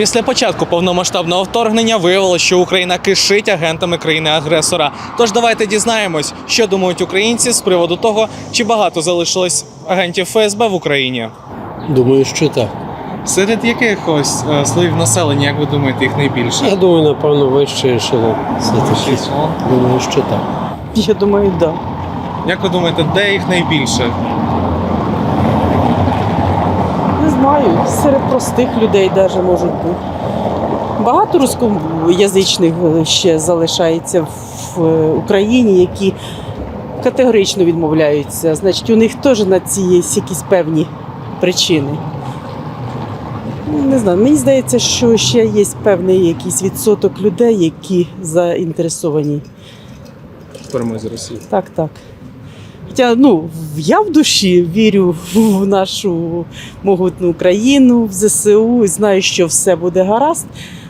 Після початку повномасштабного вторгнення виявилося, що Україна кишить агентами країни-агресора. Тож давайте дізнаємось, що думають українці з приводу того, чи багато залишилось агентів ФСБ в Україні. Думаю, що так. Серед яких ось е, слоїв населення, як ви думаєте, їх найбільше? Я думаю, напевно, вище ешелон. Думаю, що так. Я думаю, да. Як ви думаєте, де їх найбільше? Не знаю, серед простих людей навіть можуть бути. Багато рускоязичних е, ще залишається в Україні, які категорично відмовляються. Значить, у них теж на ці є якісь певні причини. Ну, Не знаю, мені здається, що ще є певний якийсь відсоток людей, які заінтересовані. Перемозі Росії. Так, так. Хоча ну, я в душі вірю в нашу могутну Україну, в ЗСУ, і знаю, що все буде гаразд,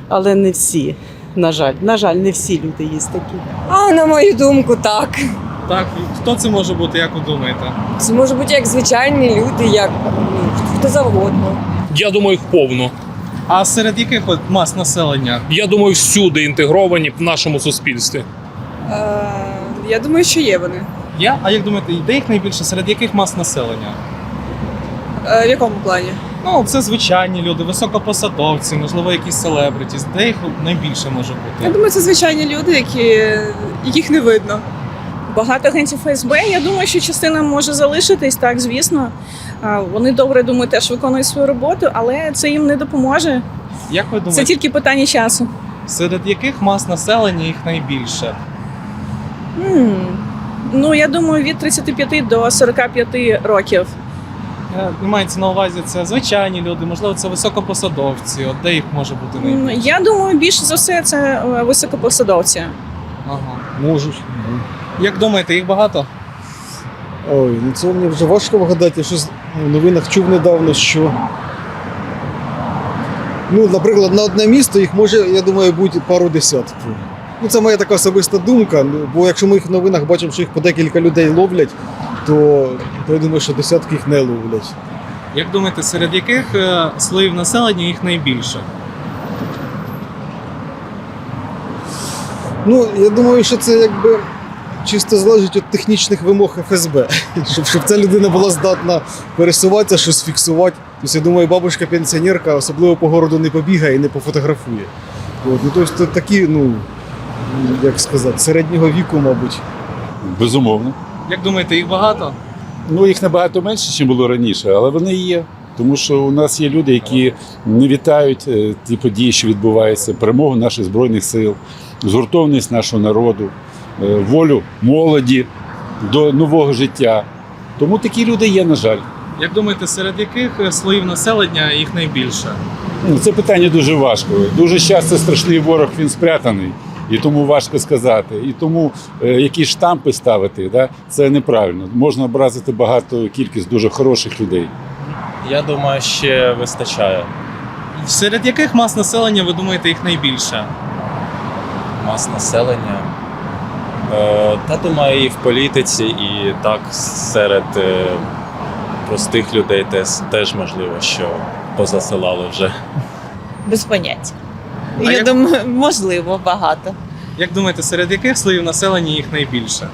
але не всі. На жаль, на жаль, не всі люди є такі. А на мою думку, так. Так, хто це може бути, як ви думаєте? Це може бути як звичайні люди, як ну, хто завгодно. Я думаю, їх повно. А серед яких от мас населення? Я думаю, всюди інтегровані в нашому суспільстві. Е, я думаю, що є вони. Я? А як думаєте, де їх найбільше? Серед яких мас населення? Е, в якому плані? Ну, це звичайні люди, високопосадовці, можливо, якісь селебритіс. Де їх найбільше може Я бути? думаю, це звичайні люди, які яких не видно. Багато агентів ФСБ. Я думаю, що частина може залишитись, так, звісно. А, Вони добре думаю, теж виконують свою роботу, але це їм не допоможе. Як ви Це думаєте, тільки питання часу. серед яких мас населення їх найбільше? М, Ну, я думаю, від 35 до 45 років. Не мається на увазі це звичайні люди, можливо, це високопосадовці. От де їх може бути найбільше? Я думаю, більше за все це е, високопосадовці. Ага. Можуть. Як думаєте, їх багато? Ой, ну це мені вже важко вгадати. Я щось в новинах чув недавно, що. Ну, наприклад, на одне місто їх може, я думаю, бути пару десятків. Ну, це моя така особиста думка. ну, Бо якщо ми їх в новинах бачимо, що їх по декілька людей ловлять, то, то я думаю, що десятки їх не ловлять. Як думаєте, серед яких е, слоїв населення їх найбільше? Ну, я думаю, що це якби чисто залежить від технічних вимог ФСБ. Щоб, щоб ця людина була здатна пересуватися, щось фіксувати. Тобто, я думаю, бабушка пенсіонерка особливо по городу не побігає і не пофотографує. От, ну, тобто такі, ну, як сказати, середнього віку, мабуть. Безумовно. Як думаєте, їх багато? Ну, їх набагато менше, ніж було раніше, але вони є. Тому що у нас є люди, які не вітають е, ті події, що відбуваються, перемогу наших збройних сил, згуртованість нашого народу, е, волю молоді до нового життя. Тому такі люди є, на жаль. Як думаєте, серед яких е, слоїв населення їх найбільше? Ну, Це питання дуже важко. Дуже часто страшний ворог він спрятаний, і тому важко сказати. І тому е, якісь штампи ставити, да, це неправильно. Можна образити багато кількість дуже хороших людей. Я думаю, ще вистачає Серед яких мас населення ви думаєте їх найбільше? мас населення. Е, та думаю, і в політиці, і так серед е, простих людей теж, теж можливо, що позасилали вже. Без поняття. А Я як- думаю, можливо, багато. Як думаєте, серед яких слоїв населення їх найбільше?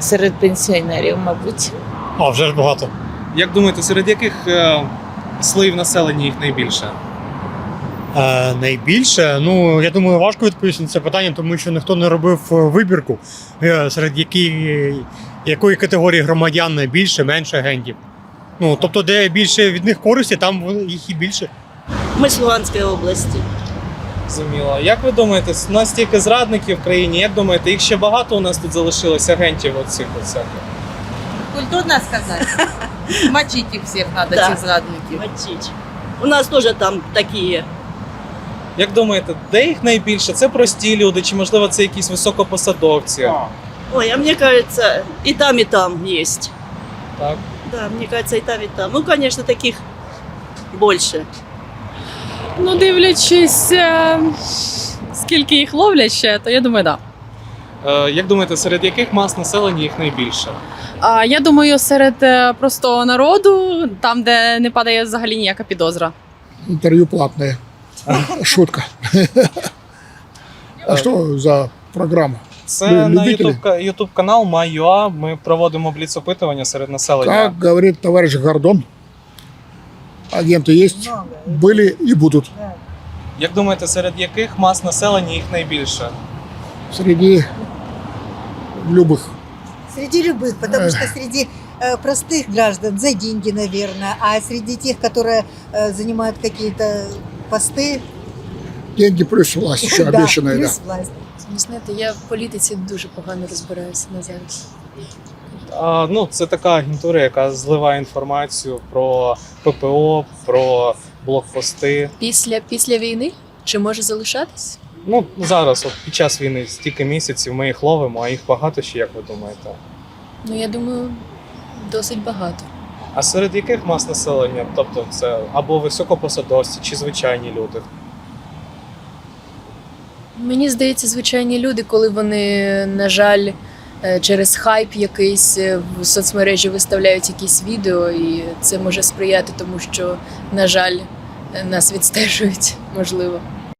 Серед пенсіонерів, мабуть. А, вже ж багато. Як думаєте, серед яких е, слоїв населення їх найбільше? Е, найбільше, ну я думаю, важко відповісти на це питання, тому що ніхто не робив е, вибірку, е, серед які, якої категорії громадян найбільше, менше агентів. Ну, тобто, де більше від них користі, там їх і більше. Ми з Луганської області. Зрозуміло. Як ви думаєте, у нас стільки зрадників в країні, як думаєте, їх ще багато у нас тут залишилось агентів оцих оцих? Культурно сказати. Мочити їх всіх треба, Да. цих зрадників. Мочить. У нас тоже там такие. Як думаєте, де їх найбільше? Це прості люди, чи можливо це якісь високопосадовці? Ой, а мне кажется, и там, и там есть. Так. Да, мне кажется, и там, и там. Ну, конечно, таких больше. Ну, дивлячись, е, скільки їх ловлять ще, то я думаю, так. Е, як думаєте, серед яких мас населення їх найбільше? А я думаю, серед е, простого народу, там, де не падає взагалі ніяка підозра. Інтерв'ю платне. Шутка. А что за программа? Це на YouTube канал MyUA. Ми проводимо бліц-опитування серед населення. Как говорит товарищ Гордон, агенты есть, были и будут. Як думаєте, серед яких мас населення їх найбільше? Среди любых. Среди любых, потому что среди э, простых граждан за деньги, наверное, а среди тех, которые э, занимают какие-то посты, Деньги плюс власть еще да, обещанная, да. плюс власть. Ви знаєте, я в політиці дуже погано розбираюся на зараз. А, ну, це така агентура, яка зливає інформацію про ППО, про блокпости. Після, після війни чи може залишатись? Ну, зараз, от під час війни, стільки місяців ми їх ловимо, а їх багато ще, як ви думаєте? Ну я думаю, досить багато. А серед яких мас населення? Тобто це або високопосадовці, чи звичайні люди? Мені здається, звичайні люди, коли вони, на жаль, через хайп якийсь е, в соцмережі виставляють якісь відео, і це може сприяти тому, що, на жаль, е, нас відстежують, можливо.